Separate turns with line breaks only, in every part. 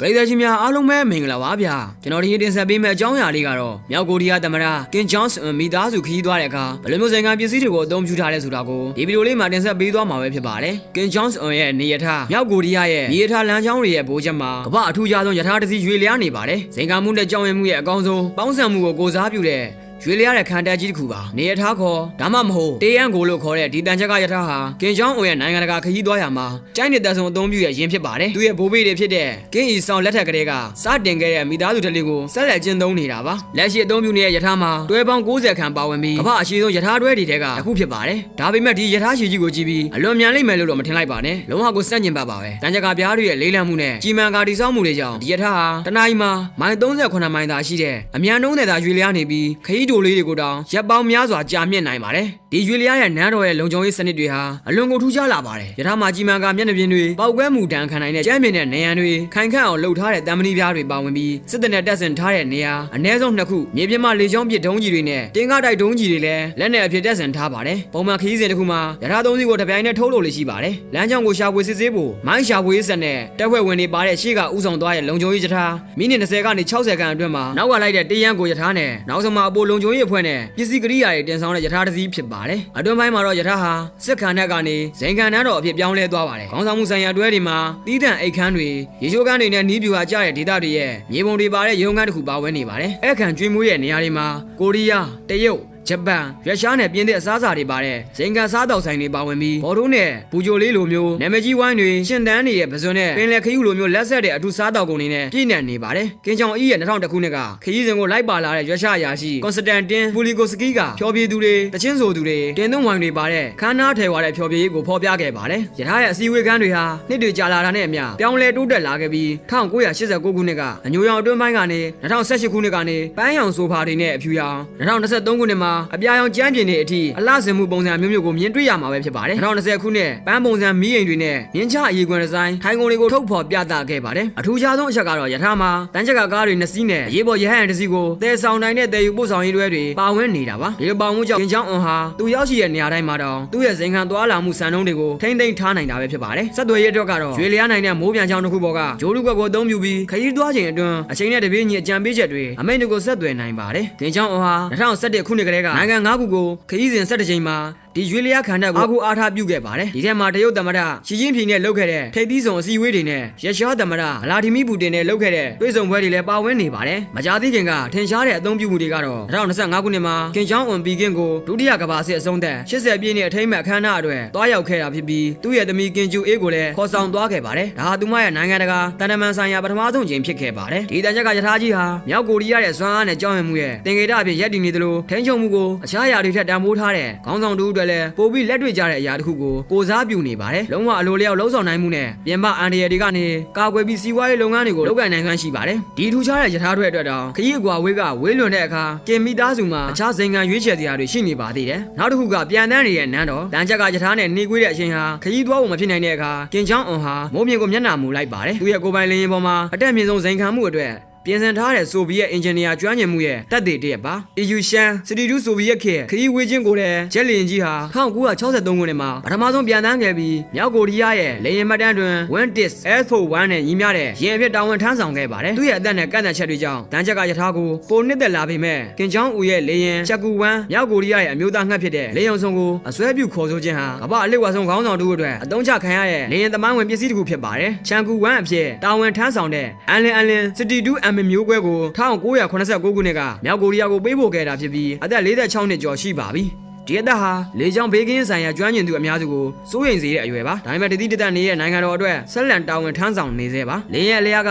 ပရိသတ်ရှင်များအားလုံးပဲမင်္ဂလာပါဗျာကျွန်တော်ဒီနေ့တင်ဆက်ပေးမယ့်အကြောင်းအရာလေးကတော့မြောက်ကိုရီးယားသမ္မတကင်ဂျွန်စ်မိသားစုခရီးသွားတဲ့အခါဘယ်လိုမျိုးဆိုင်ကပစ္စည်းတွေကိုအသုံးပြုထားလဲဆိုတာကိုဒီဗီဒီယိုလေးမှာတင်ဆက်ပေးသွားမှာပဲဖြစ်ပါတယ်ကင်ဂျွန်စ်ရဲ့နေရထားမြောက်ကိုရီးယားရဲ့နေရထားလမ်းကြောင်းတွေရဲ့ဘိုးချက်မှာကမ္ဘာအထူးခြားဆုံးယထာတစ်စီးရွေလျားနေပါတယ်ဇင်ကမှုနဲ့ကြောင်ရင်မှုရဲ့အကောင်းဆုံးပေါင်းစံမှုကိုကိုစားပြုတဲ့ ရွေလျားတဲ့ခံတက်ကြီးတစ်ခုပါနေရထားခေါ်ဒါမှမဟုတ်တေယန်ကိုလို့ခေါ်တဲ့ဒီတန်ချက်ကရထားဟာကင်ဂျောင်းအွန်ရဲ့နိုင်ငံတကာခရီးသွားရာမှာကျိုင်းနေတဲ့ဆုံအသုံးပြုရဲ့ရင်းဖြစ်ပါတယ်သူရဲ့ဘိုးဘေးတွေဖြစ်တဲ့ကင်းအီဆောင်လက်ထက်ကလေးကစတင်ခဲ့တဲ့မိသားစုတလေးကိုဆက်လက်ကျင့်သုံးနေတာပါလက်ရှိအသုံးပြုနေတဲ့ရထားမှာတွဲပေါင်း60ခန့်ပါဝင်ပြီးကမ္ဘာအရှိဆုံးရထားတွဲတွေထဲကတစ်ခုဖြစ်ပါတယ်ဒါပေမဲ့ဒီရထားရှည်ကြီးကိုကြည့်ပြီးအလွန်မြန်လိမ့်မယ်လို့တော့မထင်လိုက်ပါနဲ့လုံးဝကိုစန့်ကျင်ပါပါပဲတန်ချက်ကပြားတွေရဲ့လေးလံမှုနဲ့ကြီးမန်ကာတီဆောက်မှုတွေကြောင့်ဒီရထားဟာတနိုင်းမှာမိုင်38မိုင်သာရှိတဲ့အမြန်နှုံးတဲ့သာရွေလျားနေပြီးခရီးတိုလေးတွေကိုတောင်ရပ်ပေါင်းများစွာကြာမြင့်နိုင်ပါတယ်ဒီရွေလျားရဲ့နန်းတော်ရဲ့လုံခြုံရေးစနစ်တွေဟာအလွန်ကိုထူးခြားလာပါတယ်ရထားမှာကြီးမန်ကာမျက်နှာပြင်တွေပောက်ကွဲမှုတန်းခံနိုင်တဲ့ကျမ်းမြင့်တဲ့နေရန်တွေခိုင်ခန့်အောင်လှုပ်ထားတဲ့တံမဏိပြားတွေပါဝင်ပြီးစစ်တပ်နဲ့တပ်ဆင်ထားတဲ့နေရာအ ਨੇ ဆုံးနှစ်ခုမြေပြင်မှာလေကြောင်းပစ်ဒုံးကြီးတွေနဲ့တင်ကားတိုက်ဒုံးကြီးတွေလည်းလက်နဲ့အဖြစ်တပ်ဆင်ထားပါတယ်ပုံမှန်ခရီးစဉ်တစ်ခုမှာရထားသုံးစီးကိုတစ်ပြိုင်တည်းထုတ်လို့လေရှိပါတယ်လမ်းကြောင်းကိုရှာဖွေစစ်ဆေးဖို့မိုင်းရှာဖွေရေးဆက်နဲ့တပ်ဖွဲ့ဝင်တွေပါတဲ့ရှေ့ကဥဆောင်သွားတဲ့လုံခြုံရေးရထားမိနစ်20ကနေ60ခန့်အတွင်းမှာနောက်ကလိုက်တဲ့တရန်ကိုရထားနဲ့နောက်ဆုံးမှာအပေါ်လုံခြုံရေးအဖွဲ့နဲ့ပစ္စည်းကိရိယာတွေတင်ဆောင်တဲ့ရထားတစ်စီးဖြစ်ပါတယ်အတွင်းပိုင်းမှာတော့ရထားဟာစစ်ခံတပ်ကနေဇိမ်ခံတန်းတော်အဖြစ်ပြောင်းလဲသွားပါတယ်ခေါင်းဆောင်မှုဆိုင်ရာတွဲတွေမှာတီးတန့်အိတ်ခမ်းတွေရေချိုးခမ်းတွေနဲ့နီးပြူဟာကြားတဲ့ဒေသတွေရဲ့မြေပုံတွေပါတဲ့ရုံခန်းတစ်ခုပါဝင်နေပါတယ်အဲ့ခံကျွေးမွေးရဲ့နေရာတွေမှာကိုရီးယားတရုတ် ဂျပန်ရုရှားနဲ့ပြင်းတဲ့အစားအစာတွေပါတဲ့ဇင်ကန်စားတောက်ဆိုင်တွေပါဝင်ပြီးဘော်ဒိုးနဲ့ဘူဂျိုလေးလိုမျိုးနာမည်ကြီးဝိုင်းတွေရှင်တန်းတွေရဲ့ပစွန်းနဲ့ပင်လယ်ခရီးလိုမျိုးလက်ဆက်တဲ့အထူးစားတောက်ကုန်တွေနဲ့ပြည့်နှံနေပါတယ်။ကင်ချောင်အီးရဲ့2000ခုနှစ်ကခရီးစဉ်ကိုလိုက်ပါလာတဲ့ရုရှားအရာရှိကွန်စတန်တင်ပူလီကိုစကီကဖျော်ဖြေသူတွေတချင်းဆိုသူတွေတင်သွင်းဝိုင်းတွေပါတဲ့ခန်းနာထဲဝါတဲ့ဖျော်ဖြေရေးကိုဖော်ပြခဲ့ပါတယ်။ရထားရဲ့အစည်းအဝေးခန်းတွေဟာနှစ်တွေကြာလာတာနဲ့အမျှပြောင်းလဲတိုးတက်လာခဲ့ပြီး1989ခုနှစ်ကအညိုရောင်အတွင်းပိုင်းကနေ2018ခုနှစ်ကနေပန်းရောင်ဆိုဖာတွေနဲ့အဖြူရောင်2023ခုနှစ်မှာအပြာရောင်ကျန်းပြင်းတွေအထိအလှဆင်မှုပုံစံမျိုးမျိုးကိုမြင်တွေ့ရမှာပဲဖြစ်ပါတယ်2020ခုနှစ်ပန်းပုံစံမီးအိမ်တွေနဲ့မြင်းချအရေးကွန်ဒီဇိုင်းထိုင်ကုန်တွေကိုထုတ်ဖော်ပြသခဲ့ပါတယ်အထူးခြားဆုံးအချက်ကတော့ရထားမှာတန်းချက်ကကားတွေနှစ်စီးနဲ့အရေးပေါ်ရဟန်တစ်စီးကိုတည်ဆောင်နိုင်တဲ့တည်ယူပို့ဆောင်ရေးတွဲတွေပါဝင်နေတာပါဒီလိုပါဝင်မှုကြောင့်ကင်ချောင်းအွန်ဟာသူရောက်ရှိတဲ့နေရာတိုင်းမှာတော့သူ့ရဲ့ဇင်ခံသွားလာမှုစံနှုန်းတွေကိုထိမ့်သိမ်းထားနိုင်တာပဲဖြစ်ပါတယ်ဆက်သွယ်ရေးအတွက်ကတော့ရွေလျားနိုင်တဲ့မိုးပြန်ချောင်းတစ်ခုပေါ်ကဂျိုးလူကွက်ကိုအသုံးပြုပြီးခရီးသွားချိန်အတွင်းအချိန်နဲ့တပြေးညီအကြံပေးချက်တွေအမိန့်တွေကိုဆက်သွယ်နိုင်ပါတယ်ကင်ချောင်းအွန်ဟာ2017ခုနှစ်ကတည်းကနိုင်ငံ၅ခုကိုခရီးစဉ်17ချိန်မှာ ဒီရွေလျားခန္ဓာကိုအားကိုအားထားပြုခဲ့ပါတယ်ဒီထဲမှာတရုတ်သမ္မတရှီကျင်းဖီနဲ့လုပ်ခဲ့တဲ့ထိပ်သီးဆောင်အစည်းအဝေးတွေနဲ့ရရှားသမ္မတဗလာဒီမီပူတင်နဲ့လုပ်ခဲ့တဲ့တွေ့ဆုံပွဲတွေလည်းပါဝင်နေပါတယ်မကြာသေးခင်ကထင်ရှားတဲ့အသုံးပြုမှုတွေကတော့2025ခုနှစ်မှာကင်ချောင်းအွန်ပီကင်းကိုဒုတိယကမ္ဘာစစ်အဆုံးသတ်80ပြည့်နှစ်အထိမ်းအမှတ်အခမ်းအနားအတွက်တွားရောက်ခဲ့တာဖြစ်ပြီးသူ့ရဲ့သမီးကင်ကျူအေးကိုလည်းခေါ်ဆောင်သွားခဲ့ပါတယ်ဒါဟာသူမရဲ့နိုင်ငံတကာတန်တမန်ဆိုင်ရာပထမဆုံးချိန်ဖြစ်ခဲ့ပါတယ်ဒီတန်ချက်ကယထာကြီးဟာမြောက်ကိုရီးယားရဲ့စွမ်းအားနဲ့ကြောင်းရမှုရဲ့တင်ကေတအဖြစ်ရပ်တည်နေသလိုထိန်းချုပ်မှုကိုအခြားအရာတွေထက်တန်ဖိုးထားတဲ့ခေါင်းဆောင်တူတွေလည်းပိုပြီးလက်တွေ့ကြတဲ့အရာတစ်ခုကိုကိုစားပြုနေပါတယ်လုံးဝအလိုလျောက်လှုံ့ဆော်နိုင်မှုနဲ့ပြင်ပအန်ဒီရတွေကနေကာကွယ်ပြီးစီးပွားရေးလုပ်ငန်းတွေကိုလုပ်ကိုင်နိုင်စွမ်းရှိပါတယ်ဒီထူးခြားတဲ့ယထာတွေအတွက်တော့ခရီးအကွာဝေးကဝေးလွန်တဲ့အခါကင်မီသားစုမှာအခြားဇင်ခံရွေးချယ်စရာတွေရှိနေပါသေးတယ်နောက်တစ်ခုကပြန်တန်းနေတဲ့နန်းတော်တန်ချက်ကယထာနဲ့နှီးကွေးတဲ့အချိန်ဟာခရီးသွားဖို့မဖြစ်နိုင်တဲ့အခါကင်ချောင်းအွန်ဟာမိုးမြင်ကိုမျက်နှာမူလိုက်ပါတယ်သူရဲ့ကိုယ်ပိုင်လင်းရင်ပေါ်မှာအတက်မြင့်ဆုံးဇင်ခံမှုအတွက် ပြင်ဆင်ထားတဲ့ဆိုဗီယက်အင်ဂျင်နီယာကျွမ်းကျင်မှုရဲ့တက်သေးတရက်ပါ။ EU ရှန်စတီဒူဆိုဗီယက်ခေတ်ခရီးဝေးချင်းကိုလည်းဂျက်လီယင်ကြီးဟာ1963ခုနှစ်မှာပထမဆုံးပြန်တန်းခဲ့ပြီးမြောက်ကိုရီးယားရဲ့လေယာဉ်မှတ်တမ်းတွင် Wintis F41 နဲ့ညီမျှတဲ့ယာဉ်အဖြစ်တာဝန်ထမ်းဆောင်ခဲ့ပါတယ်။သူ့ရဲ့အသက်နဲ့ကန့်သတ်ချက်တွေကြောင့်တန်းချက်ကယထာကိုပိုနှစ်သက်လာပေမဲ့ကင်ချောင်းဦးရဲ့လေယာဉ်ချက်ကူဝမ်မြောက်ကိုရီးယားရဲ့အမျိုးသားငှက်ဖြစ်တဲ့လေယုံဆုံကိုအစွဲပြုခေါ်ဆိုခြင်းဟာကမ္ဘာအလစ်ဝါဆုံးခေါင်းဆောင်တို့အတွက်အသုံးချခံရတဲ့လေယာဉ်သမိုင်းဝင်ပစ္စည်းတစ်ခုဖြစ်ပါတယ်။ချန်ကူဝမ်အဖြစ်တာဝန်ထမ်းဆောင်တဲ့အန်လင်အန်လင်စတီဒူအမ်မျိုးကွဲကို1989ခုနှစ်ကမြောက်ကိုရီးယားကိုပေးပို့ခဲ့တာဖြစ်ပြီးအသက်46နှစ်ကျော်ရှိပါပြီဒီအသက်ဟာလေကြောင်ဘေးကင်းဆိုင်ရာကျွမ်းကျင်သူအများစုကိုစိုးရိမ်စေတဲ့အရွယ်ပါဒါပေမဲ့တတိတသက်နေတဲ့နိုင်ငံတော်အတွက်ဆက်လန်တာဝန်ထမ်းဆောင်နေသေးပါလေရဲ့အလျားက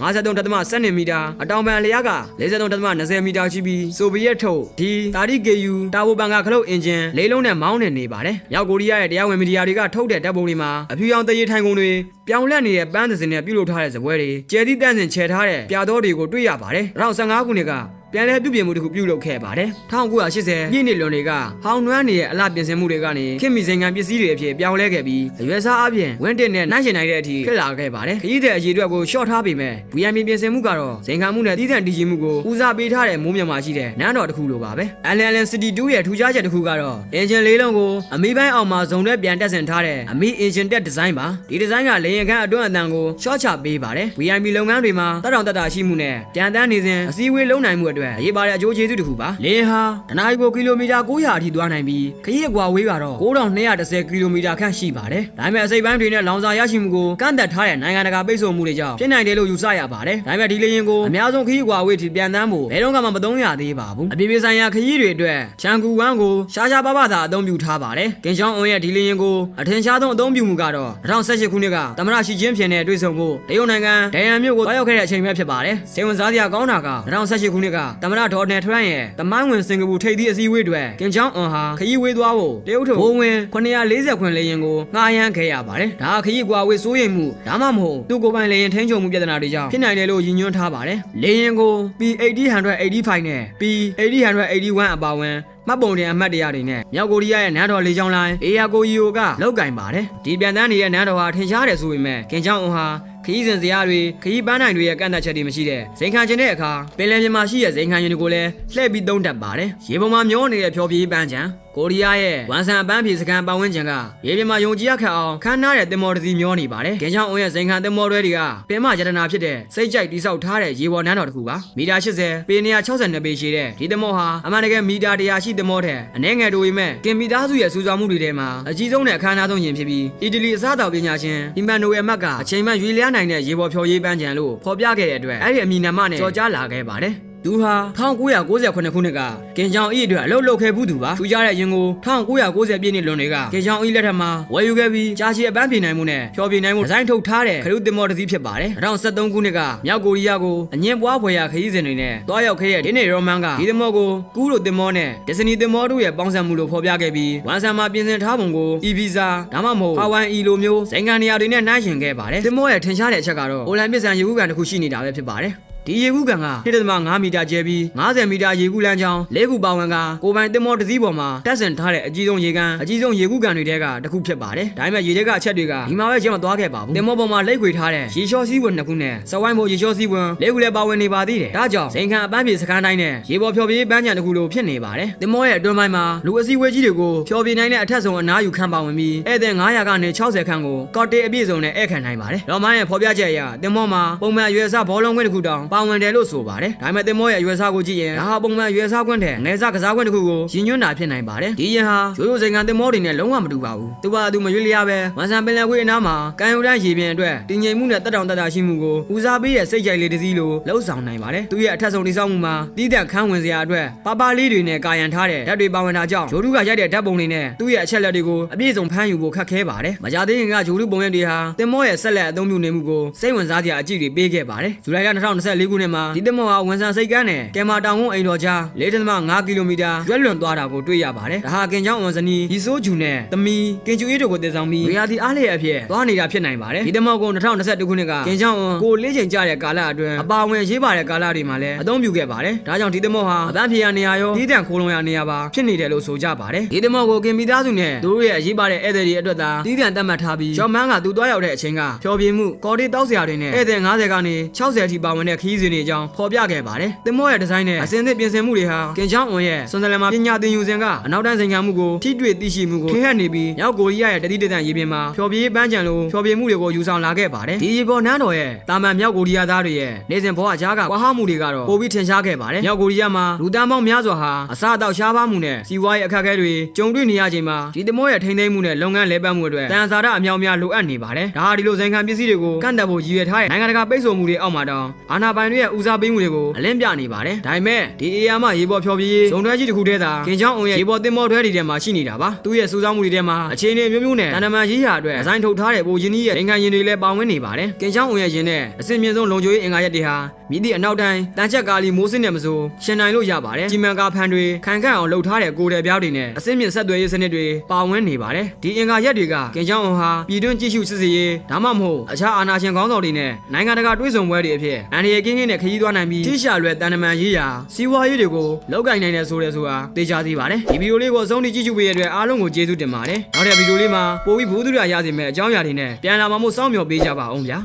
53.7မီတာအတောင်ပံအလျားက53.20မီတာရှိပြီးဆိုဗီယက်ထုတ်ဒီတာရီကေယူတာဝိုပန်ကခလုတ်အင်ဂျင်လေးလုံးနဲ့မောင်းနေနေပါတယ်။မြောက်ကိုရီးယားရဲ့တရားဝင်မီဒီယာတွေကထုတ်တဲ့တပ်ပုံတွေမှာအဖြူရောင်တရေထိုင်ကုန်တွေပြောင်းလဲနေတဲ့ပန်းသစင်နဲ့ပြုတ်လုထားတဲ့ဇပွဲတွေကျဲသီးတန့်စင်ချဲထားတဲ့ပြာတော်တွေကိုတွေ့ရပါတယ်။2015ခုနှစ်က ပြန်လည်ပြုပြင်မှုတစ်ခုပြုလုပ်ခဲ့ပါတယ်1980ပြည့်နှစ်လွန်တွေကဟောင်းနွမ်းနေရဲ့အလှပြင်ဆင်မှုတွေကနေခင်မီစင်ငံပစ္စည်းတွေအဖြစ်ပြောင်းလဲခဲ့ပြီးအရွယ်စားအပြင်ဝင်းတင်နဲ့နှိုင်းရှင်နိုင်တဲ့အထိဖြစ်လာခဲ့ပါတယ်ခရီးသည်အရေးအတွက်ကိုရှော့ထားပေမဲ့ VIP ပြင်ဆင်မှုကတော့စင်ခံမှုနဲ့တည်တံ့တည်ကြည်မှုကိုဦးစားပေးထားတဲ့မိုးမြတ်မှာရှိတဲ့နန်းတော်တစ်ခုလိုပါပဲ LLN City 2ရဲ့ထူးခြားချက်တစ်ခုကတော့အင်ဂျင်လေးလုံးကိုအမီပိုင်းအောင်မှာဇုံနဲ့ပြန်တက်ဆင်ထားတဲ့အမီအင်ဂျင်တက်ဒီဇိုင်းပါဒီဒီဇိုင်းကလေရင်ခန့်အတွန်းအတန်ကိုရှော့ချပေးပါတယ် VIP လုပ်ငန်းတွေမှာတက်တော်တက်တာရှိမှုနဲ့ပြန်တန်းနေစဉ်အစည်းအဝေးလုံးနိုင်မှုအတွက်အရေးပါတဲ့အကျိုးကျေးဇူးတစ်ခုပါလေယာဉ်ဟာတနအီကိုကီလိုမီတာ900အထိသွားနိုင်ပြီးခရီးအကွာဝေးကတော့9210ကီလိုမီတာခန့်ရှိပါတယ်ဒါပေမဲ့အစိပ်ပိုင်းတွေနဲ့လောင်စာရရှိမှုကိုကန့်သက်ထားတဲ့နိုင်ငံတကာပိတ်ဆို့မှုတွေကြောင့်ဖြစ်နိုင်တယ်လို့ယူဆရပါတယ်ဒါပေမဲ့ဒီလေယာဉ်ကိုအများဆုံးခရီးအကွာဝေးထိပြန်တန်းဖို့ဘယ်တော့မှမသုံးရသေးပါဘူးအပြည်ပြည်ဆိုင်ရာခရီးတွေအတွက်ချန်ကူဝမ်ကိုရှားရှားပါးပါးသာအသုံးပြုထားပါတယ်ကင်ချောင်းအွန်ရဲ့ဒီလေယာဉ်ကိုအထင်ရှားဆုံးအသုံးပြုမှုကတော့2018ခုနှစ်ကသမရရှိချင်းဖြင်နဲ့တွေ့ဆုံမှုတရုတ်နိုင်ငံဒန်ယန်မြို့ကိုတွားရောက်ခဲ့တဲ့အချိန်ပဲဖြစ်ပါတယ်စိတ်ဝင်စားစရာကောင်းတာက2018ခုနှစ်ကသမရဒေါ်နယ်ထရန့်ရဲ့တမိုင်းဝင်စင်ကာပူထိပ်သီးအစည်းအဝေးတွေကင်ချောင်းအွန်ဟာခရီးဝေးသွားဖို့တရုတ်ထုဘုံဝင်940ခွင်လေယာဉ်ကိုငှားရမ်းခဲ့ရပါတယ်ဒါကခရီးကွာဝေးစိုးရိမ်မှုဒါမှမဟုတ်သူ့ကိုယ်ပိုင်လေယာဉ်ထိန်းချုပ်မှုပြဿနာတွေကြောင့်ဖြစ်နိုင်တယ်လို့ရည်ညွှန်းထားပါတယ်လေယာဉ်ကို P8085 နဲ့ P8081 အပါအဝင်မှတ်ပုံတင်အမှတ်တရတွေနဲ့မြောက်ကိုရီးယားရဲ့နန်းတော်လေကြောင်းလိုင်းအေယာကိုယီယိုကလောက်ကင်ပါတယ်ဒီပြန်တန်းနေတဲ့နန်းတော်ဟာထင်ရှားတယ်ဆိုပေမဲ့ကင်ချောင်းအွန်ဟာ ခရီးစဉ်စရာတွေခရီးပန်းနိုင်တွေရဲ့ကန့်သတ်ချက်တွေမရှိတဲ့ဇိမ်ခံခြင်းတဲ့အခါပင်လယ်ပြင်မှာရှိတဲ့ဇိမ်ခံရင်တွေကိုလည်းလှည့်ပြီးသုံးတတ်ပါတယ်ရေပေါ်မှာမျောနေတဲ့ဖြောပြေးပန်းချံ ကိုရီးယားရဲ့ဝန်ဆန်ပန်းဖြေစကန်ပတ်ဝန်းကျင်ကရေပြင်မှာယုံကြည်ရခက်အောင်ခမ်းနားတဲ့တင်မော်တစီမျောနေပါတယ်ကင်ချောင်းအွန်ရဲ့ဇိမ်ခံတင်မော်တွေကပင်မရတနာဖြစ်တဲ့စိတ်ကြိုက်တိဆောက်ထားတဲ့ရေပေါ်နန်းတော်တစ်ခုပါမီတာ80ပေ162ပေရှိတဲ့ဒီတင်မော်ဟာအမှန်တကယ်မီတာ100ရှိတင်မော်တဲ့အနေငယ်တို့ပေမဲ့ကင်မီသားစုရဲ့စူးစော်မှုတွေထဲမှာအကြီးဆုံးနဲ့အခမ်းအနားဆုံးယင်ဖြစ်ပြီးအီတလီအစားအသောက်ပညာရှင်အီမန်နိုအယ်မတ်ကအချိန်မှရွေလျားနိုင်တဲ့ရေပေါ်ဖြော်ရေးပန်းချံလို့ဖော်ပြခဲ့တဲ့အတွက်အဲ့ဒီအမည်နာမနဲ့ကြော်ကြားလာခဲ့ပါတယ် သူဟာ1998ခုနှစ်ကကင်ချောင်အီအတွက်အလုပ်လုပ်ခဲ့ဘူးသူပါထူးခြားတဲ့ရင်ကို1990ပြည့်နှစ်လွန်တွေကကင်ချောင်အီလက်ထက်မှာဝယ်ယူခဲ့ပြီးကြာရှည်အပန်းပြေနိုင်မှုနဲ့ဖျော်ပြေနိုင်မှုဒီဇိုင်းထုတ်ထားတဲ့ခရုတင်မော်တစ်စီးဖြစ်ပါတယ်2013ခုနှစ်ကမြောက်ကိုရီးယားကိုအငင်းပွားဖွယ်ရာခရီးစဉ်တွေနဲ့တွားရောက်ခဲ့တဲ့ဒီနေ့ရောမန်ကဒီတင်မော်ကိုကူးလိုတင်မော်နဲ့ဒစ္စနီတင်မော်တို့ရဲ့ပေါင်းစပ်မှုလို့ဖော်ပြခဲ့ပြီးဝန်ဆန်မှာပြင်ဆင်ထားပုံကို e visa ဒါမှမဟုတ်ဟာဝိုင်အီလိုမျိုးဇိမ်ကန်နေရာတွေနဲ့နှိုင်းယှဉ်ခဲ့ပါတယ်တင်မော်ရဲ့ထင်ရှားတဲ့အချက်ကတော့အိုလံပစ်ဆန်ရေကူးကန်တစ်ခုရှိနေတာပဲဖြစ်ပါတယ် ဒီရေကူးကန်က1.5မီတာကျယ်ပြီး50မီတာရေကူးလမ်းကြောင်း၄ခုပါဝင်ကကိုပိုင်တင်မောတစ်စီးပေါ်မှာတက်ဆင်ထားတဲ့အကြီးဆုံးရေကန်အကြီးဆုံးရေကူးကန်တွေထဲကတစ်ခုဖြစ်ပါတယ်။ဒါပေမဲ့ရေထဲကအချက်တွေကဒီမှာပဲကျမသွားခဲ့ပါဘူး။တင်မောပေါ်မှာလက်ခွေထားတဲ့ရေလျှောစည်းဝင်နှစ်ခုနဲ့စဝိုင်းပေါ်ရေလျှောစည်းဝင်၄ခုလည်းပါဝင်နေပါသေးတယ်။ဒါကြောင့်ဇိမ်ခံအပန်းပြေစခန်းတိုင်းနဲ့ရေပေါ်ဖျော်ပြေးပန်းချံတစ်ခုလိုဖြစ်နေပါတယ်။တင်မောရဲ့အတွင်းပိုင်းမှာလူအစည်းဝေးကြီးတွေကိုဖျော်ပြေးနိုင်တဲ့အထက်ဆုံးအနားယူခံပါဝင်ပြီးဧည့်သည်900ကနေ60ခန်းကိုကော့တေအပြည့်စုံနဲ့ဧည့်ခံနိုင်ပါတယ်။လော်မိုင်းရဲ့ဖော်ပြချက်အရတင်မောမှာပုံမှန်ရွယ်စားဘောလုံးခွင့်တစ်ခုတောင်ပါဝင်တယ်လို့ဆိုပါတယ်။ဒါပေမဲ့တင်မောရဲ့ရွယ်စားကိုကြည့်ရင်ဒါဟာပုံမှန်ရွယ်စားခွင့်တဲ့ငယ်စားကစားခွင့်တစ်ခုကိုရည်ညွှန်းတာဖြစ်နိုင်ပါတယ်။ဒီရင်ဟာရိုးရိုးစိန်ခံတင်မောတွေနဲ့လုံးဝမတူပါဘူး။သူပါသူမရွေးလျားပဲဝန်ဆန်ပင်လယ်ခွေအနားမှာကံယူတန်းရေပြင်အတွက်တည်ငြိမ်မှုနဲ့တက်တောင်တက်တာရှိမှုကိုဦးစားပေးရဲ့စိတ်ကြိုက်လေးတစ်စီးလိုလှုပ်ဆောင်နိုင်ပါတယ်။သူရဲ့အထက်ဆုံးတိစောက်မှုမှာတီးတန့်ခန်းဝင်စရာအတွက်ပါပါလေးတွေနဲ့ကာယံထားတဲ့ဓာတ်တွေပါဝင်တာကြောင့်ဂျိုဒူကရိုက်တဲ့ဓာတ်ပုံတွေနဲ့သူ့ရဲ့အချက်လက်တွေကိုအပြည့်စုံဖမ်းယူဖို့ခက်ခဲပါတယ်။မကြသေးခင်ကဂျိုဒူပုံရိပ်တွေဟာတင်မောရဲ့ဆက်လက်အသုံးပြုနေမှုကိုစိတ်ဝင်စားစရာအကြည့်တွေပေးခဲ့ပါတယ်။ဇူလိုင်လ2024ခုနှစ်မှာဒီတင်မောဟာဝန်ဆန်စိတ်ကန်းနဲ့ကင်မာတောင်ဝန်းအိမ်တော်ကြား4.5ကီလိုမီတာရွက်လွန်သွားတာကိုတွေ့ရပါတယ်။ဒါဟာကင်ချောင်းဝန်စနီဒီဆိုးဂျူနဲ့သမီးကင်ချူအေးတို့ကိုတည်ဆောင်ပြီးရီယာတီအားလျက်အဖြစ်သွားနေတာဖြစ်နိုင်ပါတယ်။ဒီတင်မောကို2021ခုနှစ်ကကင်ချောင်းဝန်ကိုလေးချိန်ကြတဲ့ကာလအတွင်းအပါဝင်ရေးပါတဲ့ကာလတွေမှာလည်းအသုံးပြုခဲ့ပါတယ်။ဒါကြောင့်ဒီတင်မောဟာအပန်းဖြေရနေရာရောဒီတန်ခိုးလုံးရနေရာပါဖြစ်နေတယ်လို့ဆိုကြပါတယ်။ဒီတင်မောကိုကင်မီသားစုနဲ့သူတို့ရဲ့အရေးပါတဲ့ဧည့်သည်တွေအတွက်သာဒီတန်တတ်မှတ်ထားပြီးဂျော်မန်ကသူသွားရောက်တဲ့အချိန်ကဖျော်ဖြေမှုကော်တီတောက်စရာတွေနဲ့ဧည့်သည်90ကနေ60အထိပါဝင်တဲ့ခရီးစဉ်တွေအကြောင်းဖော်ပြခဲ့ပါတယ်။တင်မောရဲ့ဒီဇိုင်းနဲ့အစင်းသစ်ပြင်ဆင်မှုတွေဟာကင်ချောင်းအွန်ရဲ့ဆွန်ဇလန်မှာပညာသင်ယူစဉ်ကအနောက်တန်းဆိုင်ခံမှုကိုထိတွေ့သိရှိမှုကိုထင်ဟပ်နေပြီးမြောက်ကိုရီးယားရဲ့တတိတတန်ရေပြင်မှာဖျော်ဖြေပန်းချံလိုဖျော်ဖြေမှုတွေကိုယူဆောင်လာခဲ့ပါတယ်ဒီရေပေါ်နန်းတော်ရဲ့တာမန်မြောက်ကိုရီးယားသားတွေရဲ့နေစဉ်ဘဝကြားကကွာဟမှုတွေကတော့ပိုပြီးထင်ရှားခဲ့ပါတယ်မြောက်ကိုရီးယားမှာလူတန်းပေါင်းများစွာဟာအစားအသောက်ရှားပါမှုနဲ့စီးပွားရေးအခက်အခဲတွေကြုံတွေ့နေရချိန်မှာဒီတမောရဲ့ထိန်းသိမ်းမှုနဲ့လုပ်ငန်းလဲပတ်မှုအတွက်တန်စာရအမြောက်များလိုအပ်နေပါတယ်ဒါဟာဒီလိုဆိုင်ခံပစ္စည်းတွေကိုကန့်တက်ဖို့ရည်ရွယ်ထားတဲ့နိုင်ငံတကာပိတ်ဆို့မှုတွေအောက်မှာတောင်အာဏာပိုင်တွေရဲ့ဦးစားပေးမှုတွေကိုအလင်းပြနေပါတယ်ဒါပေမဲ့ဒီအေယာမရေပေါ်ဖျော်ဖြေရေးဇုံတွဲကြီးတစ်ခုတည်းသာကင်ချောင်းအောင်ရဲ့ရေပေါ်တင်မောတွဲတွေထဲမှာရှိနေတာပါသူ့ရဲ့စူးစမ်းမှုတွေထဲမှာအခြေအနေမျိုးမျိုးနဲ့တန်တမန်ရေးရာအတွက်အဆိုင်ထုတ်ထားတဲ့ပိုချင်းကြီးရဲ့အင်္ဂါရင်တွေလည်းပါဝင်နေပါတယ်ကင်ချောင်းအောင်ရဲ့ရင်နဲ့အစင်မြင့်ဆုံးလုံခြုံရေးအင်္ဂါရက်တွေဟာမြည်သည့်အနောက်တိုင်းတန်ချက်ကာလီမိုးစင်းနဲ့မစိုးရှင်နိုင်လို့ရပါတယ်ကြီးမန်ကာဖန်တွေခံခန့်အောင်လှုပ်ထားတဲ့ကိုယ်တယ်ပြားတွေနဲ့အစင်မြင့်ဆက်သွယ်ရေးစနစ်တွေပါဝင်နေပါတယ်ဒီအင်္ဂါရက်တွေကကင်ချောင်းအောင်ဟာပြည်တွင်းကြည့်ရှုစစ်စစ်ရေးဒါမှမဟုတ်အခြားအာဏာရှင်ခေါင်းဆောင်တွေနဲ့နိုင်ငံတကာတွဲဆုံပွဲတွေအဖြစ်အန်ဒီယေကင်းင်းကင်းနဲ့ခရီးသွားနိုင်ပြီးတိကျလွယ်တန်တမန်ရေးရာစီးပွားရေးတွေကိုလောက်ကင်နိုင်တယ်ဆိုရဲဆိုတာသိကြသေးပါတယ်ဒီဗီဒီယိုလေးကိုအဆုံးထိကြည့်ရှုပေးရတဲ့အတွက်အားလုံးကိုကျေးဇူးတင်ပါတယ်နောက်တဲ့ဗီဒီယိုလေးမှာပိုပြီးဘူးသူရရစေမယ့်အကြောင်းအရာတွေနဲ့ပြန်လာမှမို့စောင့်မျှော်ပေးကြပါအောင်ဗျာ